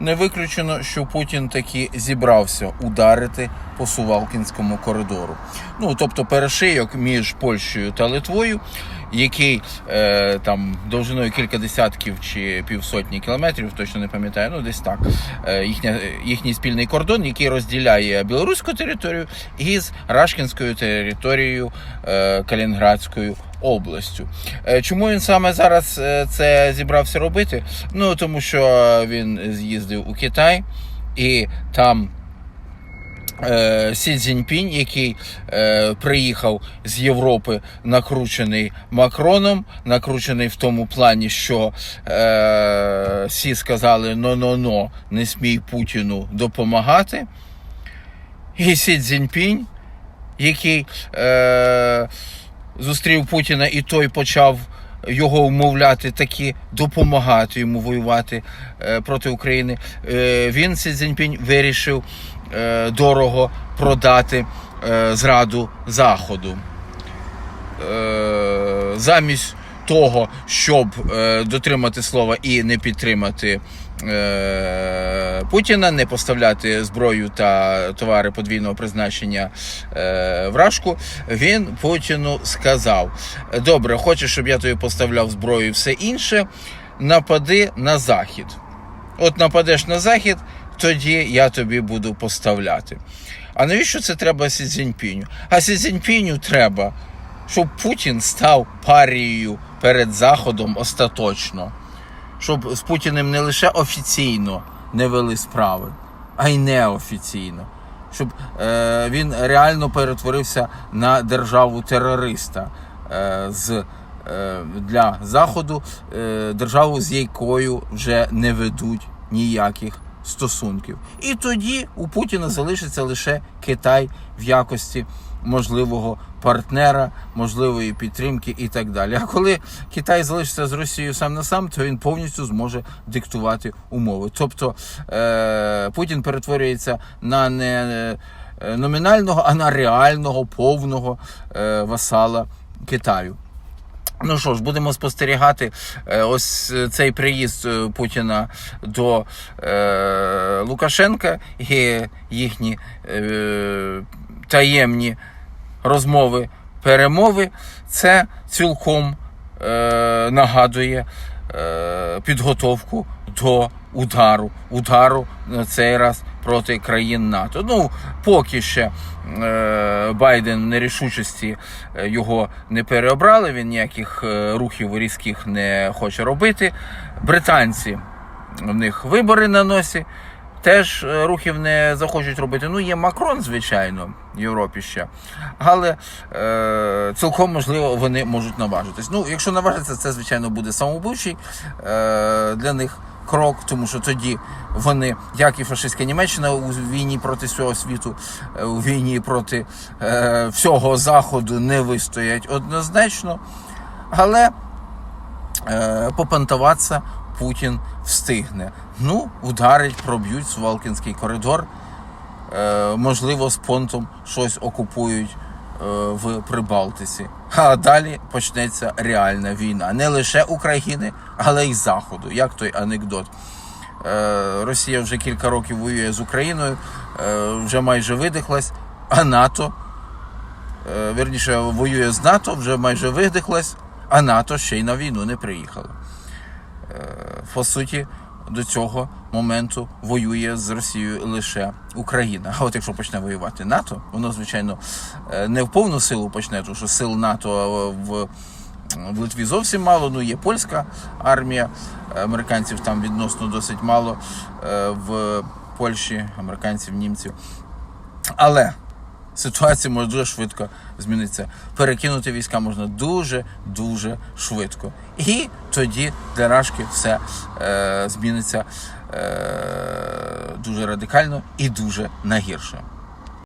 Не виключено, що Путін таки зібрався ударити по Сувалкінському коридору. Ну тобто перешийок між Польщею та Литвою, який е, там довжиною кілька десятків чи півсотні кілометрів, точно не пам'ятаю, ну десь так. Е, їхня, їхній спільний кордон, який розділяє білоруську територію із Рашкінською територією е, Калінградською областю. Е, Чому він саме зараз е, це зібрався робити? Ну тому що він з'їздив у Китай і там. е, Сі Цзіньпінь, який е, приїхав з Європи, накручений Макроном, накручений в тому плані, що е, всі сказали но-но-но, не смій Путіну допомагати. І Сі Цзіньпінь, який е, зустрів Путіна, і той почав його вмовляти таки допомагати йому воювати е, проти України. Е, він Сі Цзіньпінь вирішив е, дорого продати зраду Заходу. Замість того, щоб дотримати слова і не підтримати Путіна, не поставляти зброю та товари подвійного призначення е, в Рашку, він Путіну сказав: Добре, хочеш, щоб я тобі поставляв зброю і все інше, напади на захід. От нападеш на захід, тоді я тобі буду поставляти. А навіщо це треба Сі Цзіньпіню? А Сі Цзіньпіню треба, щоб Путін став парією перед Заходом остаточно. Щоб з Путіним не лише офіційно не вели справи, а й неофіційно. Щоб е, він реально перетворився на державу терориста е, з, е, для Заходу, е, державу, з якою вже не ведуть ніяких стосунків. І тоді у Путіна залишиться лише Китай в якості можливого партнера, можливої підтримки і так далі. А коли Китай залишиться з Росією сам на сам, то він повністю зможе диктувати умови. Тобто е- Путін перетворюється на не е, номінального, а на реального повного е- васала Китаю. Ну що ж, будемо спостерігати ось цей приїзд Путіна до е, Лукашенка і їхні е, таємні розмови, перемови. Це цілком е, нагадує е, підготовку до удару. Удару на цей раз проти країн НАТО. Ну, поки ще е, Байден нерішучості е, його не переобрали, він ніяких е, рухів різких не хоче робити. Британці в них вибори на носі. Теж е, рухів не захочуть робити. Ну, є Макрон, звичайно, в Європі ще. Але е, цілком можливо вони можуть наважитись. Ну, якщо наважиться, це, звичайно, буде самобучий е, для них крок, тому що тоді вони, як і фашистська Німеччина у війні проти всього світу, е, у війні проти е, всього Заходу не вистоять однозначно. Але е, попантуватися Путін встигне. Ну, ударить, проб'ють Сувалкінський коридор. Е, можливо, з понтом щось окупують е, в Прибалтиці. А далі почнеться реальна війна. Не лише України, але й Заходу. Як той анекдот. Е, Росія вже кілька років воює з Україною, е, вже майже видихлась, а НАТО, е, верніше, воює з НАТО, вже майже видихлась, а НАТО ще й на війну не приїхало. По суті, до цього моменту воює з Росією лише Україна. А от якщо почне воювати НАТО, воно, звичайно, е, не в повну силу почне, тому що сил НАТО в. В Литві зовсім мало, ну є польська армія, американців там відносно досить мало е, в Польщі, американців, німців. Але ситуація може дуже швидко змінитися. Перекинути війська можна дуже дуже швидко. І тоді для Рашки все е, зміниться е, дуже радикально і дуже на гірше.